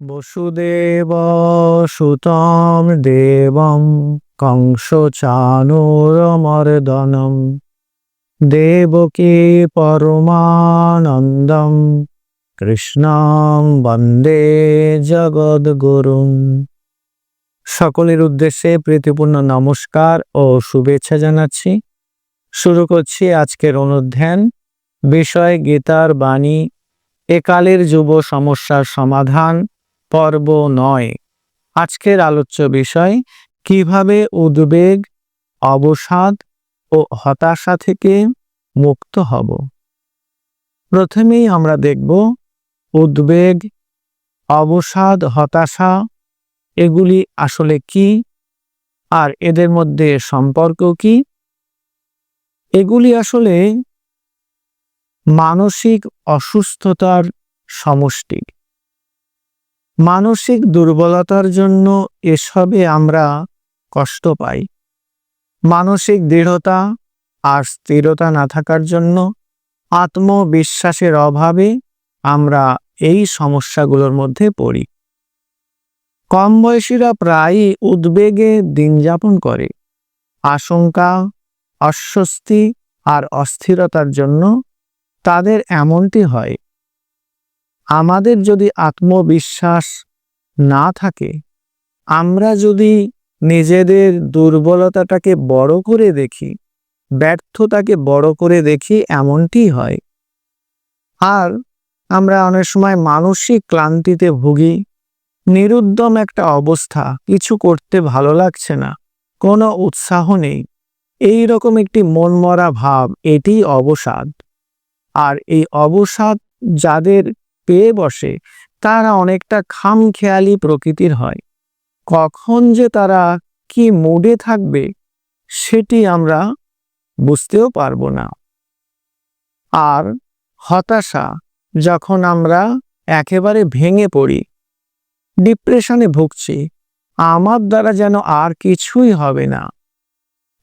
বসুদেব সুতম দেবম কংস চানুরমর্দনম দেবকী পরমানন্দম কৃষ্ণম বন্দে জগদ্গুরুম। সকলের উদ্দেশ্যে প্রীতিপূর্ণ নমস্কার ও শুভেচ্ছা জানাচ্ছি। শুরু করছি আজকের অনুধ্যান, বিষয় গীতার বাণী, একালের যুব সমস্যার সমাধান পর্ব নয়। আজকের আলোচ্য বিষয়, কীভাবে উদ্বেগ, অবসাদ ও হতাশা থেকে মুক্ত হব? প্রথমেই আমরা দেখব উদ্বেগ, অবসাদ, হতাশা, এগুলি আসলে কি? আর এদের মধ্যে সম্পর্ক কি? এগুলি আসলে মানসিক অসুস্থতার সমষ্টি। মানসিক দুর্বলতার জন্য এসবে আমরা কষ্ট পাই। মানসিক দৃঢ়তা আর স্থিরতা না থাকার জন্য আত্মবিশ্বাসের অভাবে আমরা এই সমস্যাগুলোর মধ্যে পড়ি। কম বয়সীরা প্রায়ই উদ্বেগে দিন যাপন করে। আশঙ্কা, অস্বস্তি আর অস্থিরতার জন্য তাদের এমনটি হয়। আমাদের যদি আত্মবিশ্বাস না থাকে, আমরা যদি নিজেদের দুর্বলতাটাকে বড় করে দেখি, ব্যর্থতাকে বড় করে দেখি, এমনটি হয়। আর আমরা অনেক সময় মানসিক ক্লান্তিতে ভুগি, নিরুদ্যম একটা অবস্থা, কিছু করতে ভালো লাগছে না, কোনো উৎসাহ নেই। এই রকম একটি মনমরা ভাব এটি অবসাদ। আর এই অবসাদ যাদের পেয়ে বসে, তারা অনেকটা খামখেয়ালি প্রকৃতির হয়। কখন যে তারা কি মুডে থাকবে, সেটি আমরা বুঝতেও পারব না। আর হতাশা, যখন আমরা একেবারে ভেঙে পড়ি, ডিপ্রেশনে ভুগছি, আমার দ্বারা যেন আর কিছুই হবে না।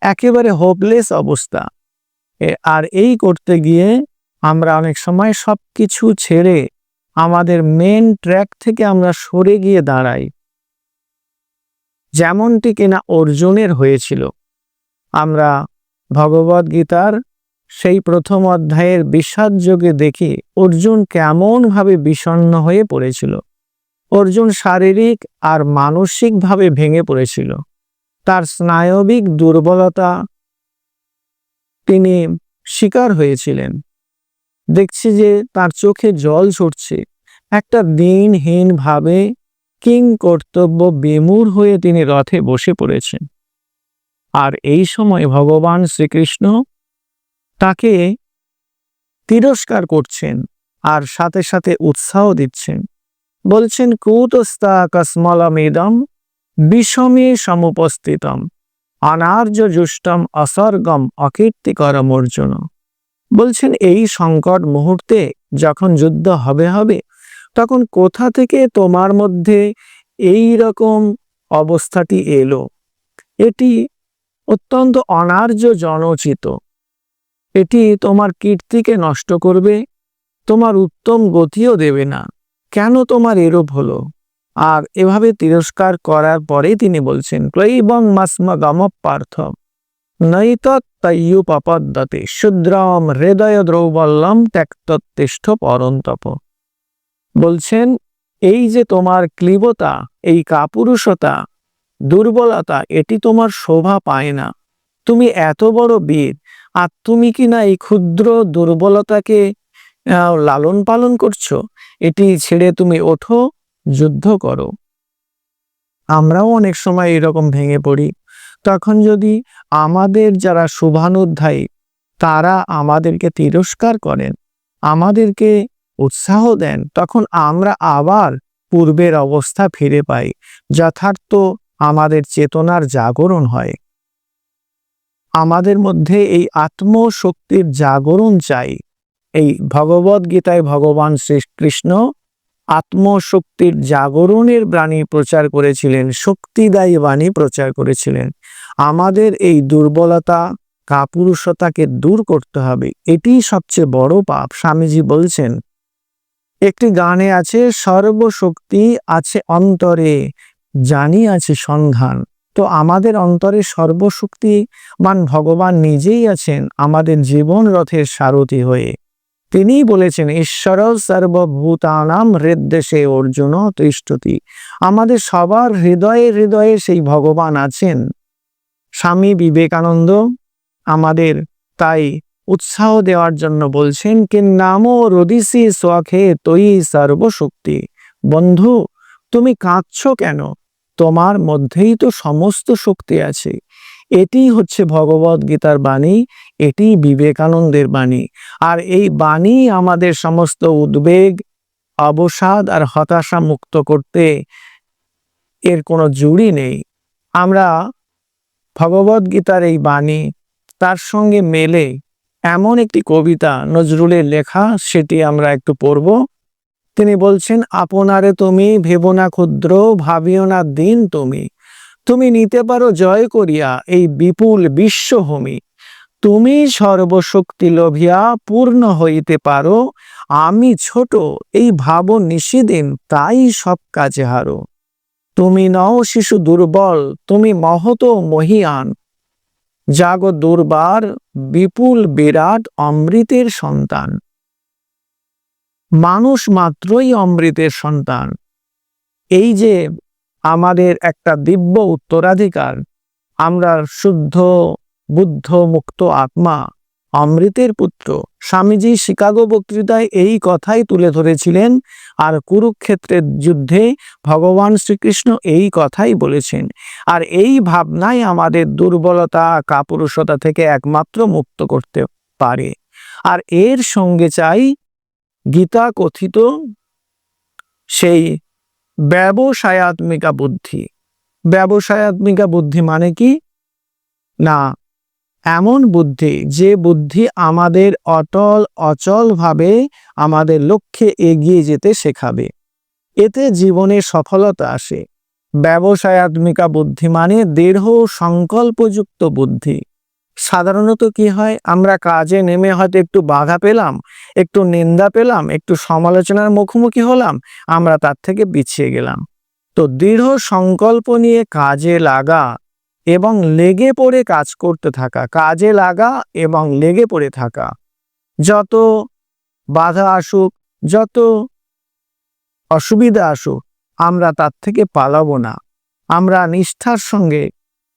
একেবারে হোপলেস অবস্থা। আর এই করতে গিয়ে আমরা অনেক সময় সব কিছু ছেড়ে আমাদের মেন ট্র্যাক থেকে আমরা সরে গিয়ে দাঁড়াই। যেমনটি কিনা অর্জুনের হয়েছিল। আমরা ভগবদ গীতার সেই প্রথম অধ্যায়ের বিষাদ যোগে দেখি অর্জুন কেমনভাবে বিষণ্ন হয়ে পড়েছিল। অর্জুন শারীরিক আর মানসিকভাবে ভেঙে পড়েছিল। তার স্নায়বিক দুর্বলতা তিনি শিকার হয়েছিলেন। দেখছি যে তার চোখে জল ছুটছে। একটা দিনহীন ভাবে কিং কর্তব্য বিমূর হয়ে তিনি রথে বসে পড়েছেন। আর এই সময় ভগবান শ্রীকৃষ্ণ তাকে তিরস্কার করছেন আর সাথে সাথে উৎসাহ দিচ্ছেন। বলছেন কুতস্তা কসমলমেদম বিষমে সমুপস্থিতম। অনার্য জুষ্টম অসর্গম অকীর্তিকরম অর্জুন। বলছেন, এই সংকট মুহূর্তে যখন যুদ্ধ হবে হবে, তখন কোথা থেকে তোমার মধ্যে এই রকম অবস্থাটি এলো? এটি অত্যন্ত অনার্য জনচিত। এটি তোমার কীর্তিকে নষ্ট করবে, তোমার উত্তম গতিও দেবে না। কেন তোমার এরূপ হলো? আর এভাবে তিরস্কার করার পরে তিনি বলছেন ক্লৈবং মাসমা গম পার্থ। নৈতত্তয়ুপপদ্যতে শুদ্রম হৃদয় দ্রৌবল্লম ত্যাক্ততিষ্ঠ পরন্তপ। বলছেন, এই যে তোমার ক্লিবতা, এই কাপুরুষতা, দুর্বলতা, এটি তোমার শোভা পায় না। তুমি এত বড় বীর, আর তুমি কি না এই ক্ষুদ্র দুর্বলতাকে লালন পালন করছ? এটি ছেড়ে তুমি ওঠো, যুদ্ধ করো। আমরাও অনেক সময় এরকম ভেঙে পড়ি। তখন যদি আমাদের যারা শুভানুধ্যায়ী, তারা আমাদেরকে তিরস্কার করেন, আমাদেরকে উৎসাহ দেন, তখন আমরা আবার পূর্বের অবস্থা ফিরে পাই, যথার্থ আমাদের চেতনার জাগরণ হয়। আমাদের মধ্যে এই আত্মশক্তির জাগরণ চাই। এই ভগবদ গীতায় ভগবান শ্রীকৃষ্ণ আত্মশক্তির জাগরণের বাণী প্রচার করেছিলেন, শক্তিদায়ী বাণী প্রচার করেছিলেন। আমাদের এই দুর্বলতা, কাপুরুষতাকে দূর করতে হবে এটি সবচেয়ে বড় পাপ। স্বামীজি বলছেন, একটি গানে আছে, সর্বশক্তি আছে অন্তরে, জানি আছে সন্ধান। তো আমাদের অন্তরে সর্বশক্তিমান ভগবান নিজেই আছেন, আমাদের জীবন রথের সারথি হয়ে। তিনিই বলেছেন ঈশ্বর সর্বভূতানাম হৃদ্দেশে অর্জুন তৃষ্টতি আমাদের সবার হৃদয়ে হৃদয়ে সেই ভগবান আছেন। স্বামী বিবেকানন্দ আমাদের তাই উৎসাহ দেওয়ার জন্য বলছেন কি নামো রদিসি সোয়াখে তৈ সর্বশক্তি। বন্ধু, তুমি কাঁদছ কেন? তোমার মধ্যেই তো সমস্ত শক্তি আছে। এটি হচ্ছে ভগবত গীতার বাণী এটি বিবেকানন্দের বাণী। আর এই বাণী আমাদের সমস্ত উদ্বেগ, অবসাদ আর হতাশা মুক্ত করতে এর কোনো জুড়ি নেই। আমরা ভগবত গীতার এই বাণী, তার সঙ্গে মেলে এমন একটি কবিতা নজরুলের লেখা, সেটি আমরা একটু পড়ব। তিনি বলছেন, আপনারে তুমি ভেবো না ক্ষুদ্র, ভাবিও না দিন তুমি। তুমি নিতে পারো জয় করিয়া এই বিপুল বিশ্বভূমি। তুমি সর্বশক্তি লোভিয়া পূর্ণ হইতে পারো, আমি ছোট, এই ভাব নিশিদিন তাই সব কাজে হারো। তুমি নও শিশু দুর্বল, তুমি মহত মহিয়ান। জাগ দুর্বার, বিপুল বিরাট অমৃতের সন্তান। মানুষ মাত্রই অমৃতের সন্তান। এই যে আমাদের একটা দিব্য উত্তরাধিকার। আমরা শুদ্ধ, বুদ্ধ, মুক্ত আত্মা, অমৃতের পুত্র। স্বামীজি শিকাগো বক্তৃতায় এই কথাই তুলে ধরেছিলেন আর কুরুক্ষেত্রের যুদ্ধে ভগবান শ্রীকৃষ্ণ এই কথাই বলেছেন। আর এই ভাবনাই আমাদের দুর্বলতা, কাপুরুষতা থেকে একমাত্র মুক্ত করতে পারে। আর এর সঙ্গে চাই গীতা কথিত সেই ব্যবসায়াত্মিকা বুদ্ধি। ব্যবসায়াত্মিকা বুদ্ধি মানে কি? না, এমন বুদ্ধি যে বুদ্ধি আমাদের অটল, অচলভাবে আমাদের লক্ষ্যে এগিয়ে যেতে শেখাবে। এতে জীবনে সফলতা আসে। ব্যবসায়াত্মিকা বুদ্ধি মানে দৃঢ় সংকল্পযুক্ত বুদ্ধি। সাধারণত কি হয়? আমরা কাজে নেমে হয়তো একটু বাধা পেলাম, একটু নিন্দা পেলাম, একটু সমালোচনার মুখোমুখি হলাম, আমরা তার থেকে পিছিয়ে গেলাম। তো দৃঢ় সংকল্প নিয়ে কাজে লাগা এবং লেগে পড়ে কাজ করতে থাকা, কাজে লাগা এবং লেগে পড়ে থাকা, যত বাধা আসুক, যত অসুবিধা আসুক, আমরা তার থেকে পালাবো না। আমরা নিষ্ঠার সঙ্গে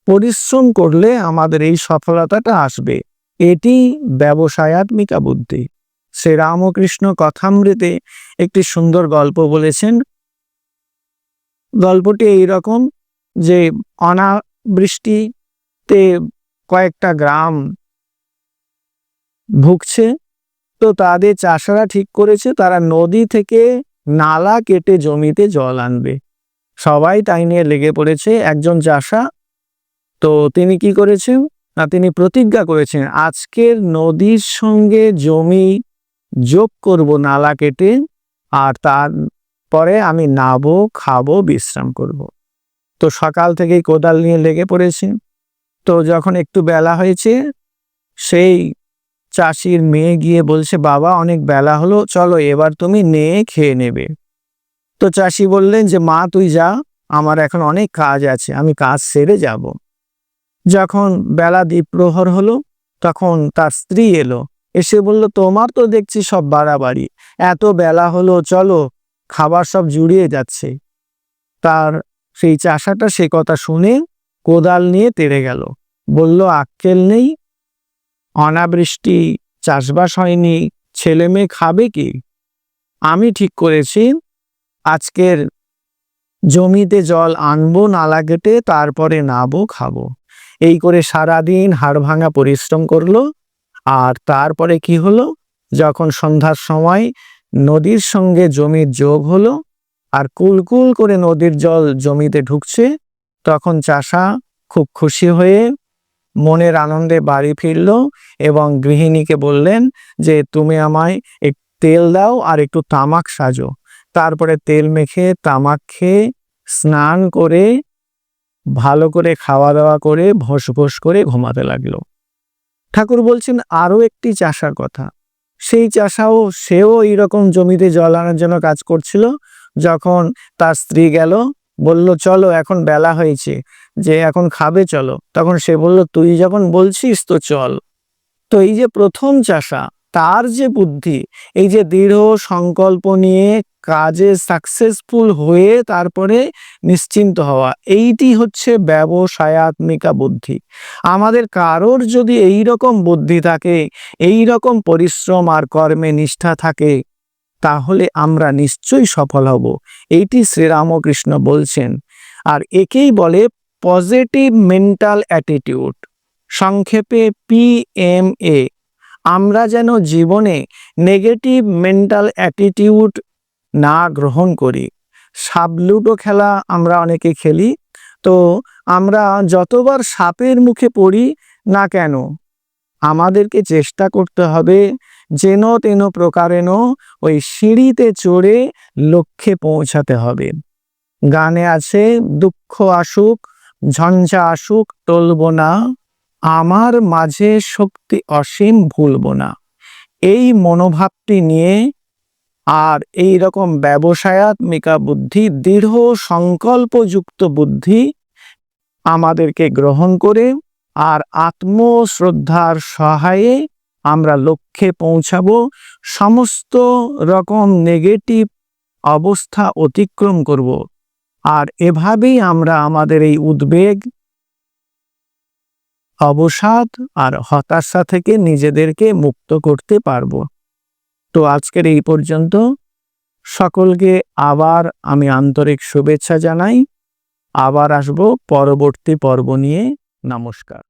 পরিশ্রম করলে আমাদের এই সফলতাটা আসবে। এটি ব্যবসায়াত্মিকা বুদ্ধি শ্রী রামকৃষ্ণ কথামৃতে একটি সুন্দর গল্প বলেছেন। গল্পটি এই রকম যে, অনাবৃষ্টিতে কয়েকটা গ্রাম ভুগছে, তো তাদের চাষারা ঠিক করেছে, তারা নদী থেকে নালা কেটে জমিতে জল আনবে। সবাই তাই নিয়ে লেগে পড়েছে। একজন চাষা তো তিনি কি করেছেন? না, তিনি প্রতিজ্ঞা করেছেন, আজকের নদীর সঙ্গে জমি যোগ করব, নালা কেটে, আর তারপরে আমি নাবো, খাব, বিশ্রাম করব। তো সকাল থেকেই কোদাল নিয়ে লেগে পড়েছে তো যখন একটু বেলা হয়েছে, সেই চাষির মেয়ে গিয়ে বলছে, বাবা, অনেক বেলা হলো, চলো এবার তুমি নিয়ে খেয়ে নেবে। তো চাষি বললেন যে, মা, তুই যা, আমার এখন অনেক কাজ আছে, আমি কাজ সেরে যাব। যখন বেলা দ্বীপ প্রহর হলো, তখন তার স্ত্রী এলো। এসে বলল, তোমার তো দেখছি সব বাড়াবাড়ি। এত বেলা হলো, চলো, খাবার সব জুড়িয়ে যাচ্ছে। তার সেই চাষাটা সে কথা শুনে কোদাল নিয়ে তেড়ে গেল। বলল, আক্কেল নেই। অনাবৃষ্টি, চাষবাস হয়নি। ছেলে মেয়ে খাবে কি? আমি ঠিক করেছি। আজকের জমিতে জল আনব, নালা কেটে তারপরে নাবো, খাব। এই করে সারাদিন হাড় ভাঙা পরিশ্রম করল। আর তারপরে কি হলো? যখন সন্ধ্যার সময় নদীর সঙ্গে জমির যোগ হলো, আর কুলকুল করে নদীর জল জমিতে ঢুকছে, তখন চাষা খুব খুশি হয়ে মনের আনন্দে বাড়ি ফিরল এবং গৃহিণীকে বললেন যে, তুমি আমায় এক তেল দাও আর একটু তামাক সাজো। তারপরে তেল মেখে তামাক খেয়ে স্নান করে ভালো করে খাওয়া দাওয়া করে ভস ভস করে ঘুমাতে লাগল। ঠাকুর বলছেন, আরও একটি চাষার কথা। সেই চাষাও, সেও এইরকম জমিতে জল আনার জন্য কাজ করছিল। যখন তার স্ত্রী গেল, বলল, চলো, এখন বেলা হয়েছে, যে এখন খাবে, চলো। তখন সে বলল, তুই যখন বলছিস তো চল। তো এই যে প্রথম চাষা তার যে বুদ্ধি, এই যে দৃঢ় সংকল্প নিয়ে কাজে সাকসেসফুল হয়ে তারপরে নিশ্চিন্ত হওয়া, এইটি হচ্ছে ব্যবসায়াত্মিকা বুদ্ধি। আমাদের কারোর যদি এই রকম বুদ্ধি থাকে এই রকম পরিশ্রম আর কর্মে নিষ্ঠা থাকে, তাহলে আমরা নিশ্চয়ই সফল হব। এইটি শ্রীরামকৃষ্ণ বলছেন। আর একেই বলে পজিটিভ মেন্টাল অ্যাটিটিউড সংক্ষেপে পিএমএ আমরা যেন জীবনে নেগেটিভ মেন্টাল অ্যাটিটিউড না গ্রহণ করি। সাবলুডো খেলা আমরা অনেকে খেলি। তো আমরা যতবার সাপের মুখে পড়ি না কেন, আমাদেরকে চেষ্টা করতে হবে যেন তেন প্রকারেন ওই সিঁড়িতে চড়ে লক্ষ্যে পৌঁছাতে হবে। গানে আছে, দুঃখ আসুক, ঝঞ্ঝা আসুক, টলব না। আমার মাঝে শক্তি অসীম ভুলব না। এই মনোভাবটি নিয়ে আর এই রকম ব্যবসায়াত্মিকা বুদ্ধি, দৃঢ় সংকল্পযুক্ত বুদ্ধি আমাদেরকে গ্রহণ করে আর আত্মশ্রদ্ধার সহায়ে আমরা লক্ষ্যে পৌঁছাবো, সমস্ত রকম নেগেটিভ অবস্থা অতিক্রম করব। আর এভাবেই আমরা আমাদের এই উদ্বেগ অবসাদ আর হতাশা থেকে নিজেদেরকে মুক্ত করতে পারব। তো আজকের এই পর্যন্ত। সকলকে আবার আমি আন্তরিক শুভেচ্ছা জানাই। আবার আসব পরবর্তী পর্ব নিয়ে। নমস্কার।